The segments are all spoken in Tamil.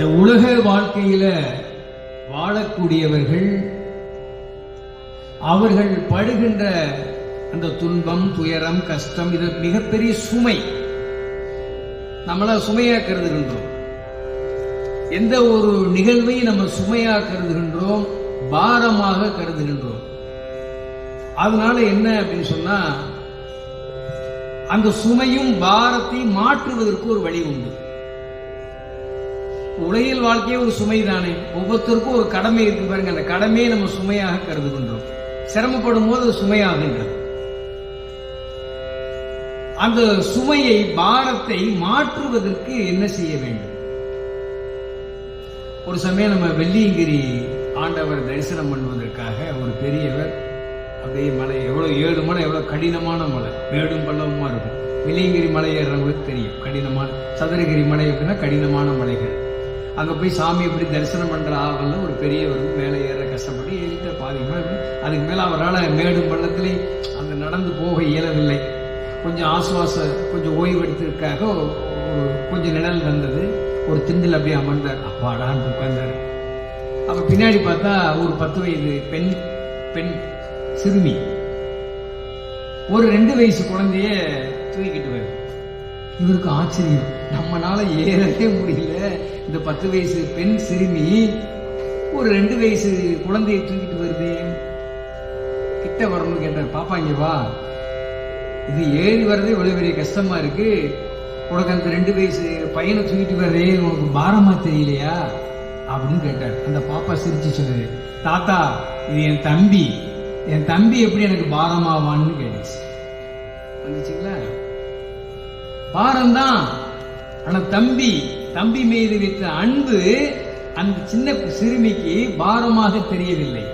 இந்த உலக வாழ்க்கையில வாழக்கூடியவர்கள் அவர்கள் படுகின்ற அந்த துன்பம் துயரம் கஷ்டம் இது மிகப்பெரிய சுமை. நம்மள சுமையா கருதுகின்றோம் எந்த ஒரு நிகழ்வையும் நம்ம சுமையா கருதுகின்றோம் பாரமாக கருதுகின்றோம். அதனால என்ன அப்படின்னு சொன்னா அந்த சுமையும் பாரத்தை மாற்றுவதற்கு ஒரு வழி உண்டு. உலகில் வாழ்க்கையே ஒரு சுமை தானே ஒவ்வொருத்தருக்கும் ஒரு கடமை இருக்கு பாருங்க. அந்த கடமையை நம்ம சுமையாக கருதுகின்றோம். சிரமப்படும் போது அது சுமையாகின்றது. அந்த சுமையை பாரத்தை மாற்றுவதற்கு என்ன செய்ய வேண்டும்? ஒரு சமயம் நம்ம வெள்ளியங்கிரி ஆண்டவர் தரிசனம் பண்ணுவதற்காக ஒரு பெரியவர் அப்படியே மலை எவ்வளவு ஏழு மலை எவ்வளவு கடினமான மலை. மேடும் பள்ளவுமா இருக்கும். வெள்ளியங்கிரி மலை ஏறுறவங்களுக்கு தெரியும். கடினமான சதுரகிரி மலை அப்படின்னா கடினமான மலைகள். அங்கே போய் சாமி எப்படி தரிசனம் பண்ணுற ஆவல்ல ஒரு பெரியவர் மேலே ஏற கஷ்டப்பட்டு ஏறிட்டு பாதி அதுக்கு மேலே அவரால் மேடும் பள்ளத்திலே அந்த நடந்து போக இயலவில்லை. கொஞ்சம் ஆசுவாச கொஞ்சம் ஓய்வு எடுத்ததுக்காக ஒரு கொஞ்சம் நிழல் வந்தது ஒரு திண்டில் அப்படியே அமர்ந்தார். அப்பாடான்னு உட்கார்ந்தார். அப்போ பின்னாடி பார்த்தா ஒரு பத்து வயது பெண் பெண் சிறுமி. ஒரு ரெண்டு வயசு குழந்தைய தூக்கிட்டு வருது இவருக்கு ஆச்சரியம். நம்மளால ஏறவே முடியல. இந்த பத்து வயசு பெண் சிறுமி ஒரு ரெண்டு வயசு குழந்தையை தூக்கிட்டு வருதே. கிட்ட வரணும்னு கேட்டார் பாப்பா இங்க வா. இது ஏறி வர்றதே இவ்வளவு பெரிய கஷ்டமா இருக்கு. உனக்கு அந்த ரெண்டு வயசு பையனை தூக்கிட்டு வர்றதே உனக்கு பாரமா தெரியலையா? அப்படின்னு கேட்டார். அந்த பாப்பா சிரிச்சு சொன்னது தாத்தா இது என் தம்பி. என் தம்பி எப்படி எனக்கு பாரமாவான்னு கேட்டுச்சு. வந்துச்சுங்களா? பாரம்தான். ஆனா தம்பி தம்பி மீது வைத்த அன்பு அந்த சின்ன சிறுமிக்கு பாரமாக தெரியவில்லை.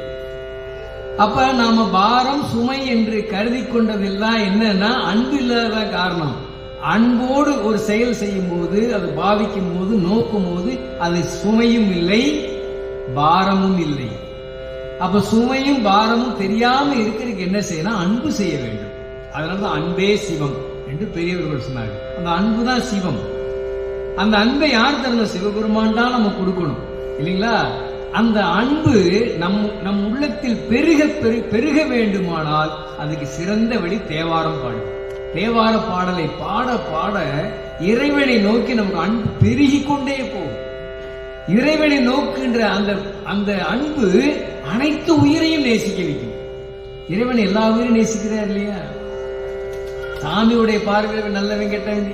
அப்ப நாம பாரம் சுமை என்று கருதி கொண்டதெல்லாம் என்னன்னா அன்பு இல்லாத காரணம். அன்போடு ஒரு செயல் செய்யும் போது அது பாவிக்கும் போது நோக்கும் போது அது சுமையும் இல்லை பாரமும் இல்லை. அப்ப சுமையும் பாரமும் தெரியாம இருக்கிறதுக்கு என்ன செய்யணும்? அன்பு செய்ய வேண்டும். அதனாலதான் அன்பே சிவம். என்று பெரியவர்கள் சொன்னார்கள். அந்த அன்பு தான் சிவம். அந்த அன்பை யார் தரல சிவபெருமான் தான் நம்ம கொடுக்கணும். இல்லைங்களா? அந்த அன்பு நம் நம் உள்ளத்தில் பெருக பெரு பெருக வேண்டுமானால் அதுக்கு சிறந்த வழி தேவாரம் பாடும் தேவார பாடலை பாட பாட இறைவனை நோக்கி நமக்கு அன்பு பெருகி கொண்டே போகும். இறைவனை நோக்குகின்ற அந்த அந்த அன்பு அனைத்து உயிரையும் நேசிக்க வைக்கும். இறைவன் எல்லா உயிரையும் நேசிக்கிறார் இல்லையா? சாமியுடைய பார்வையில் நல்லவன் கெட்டவன்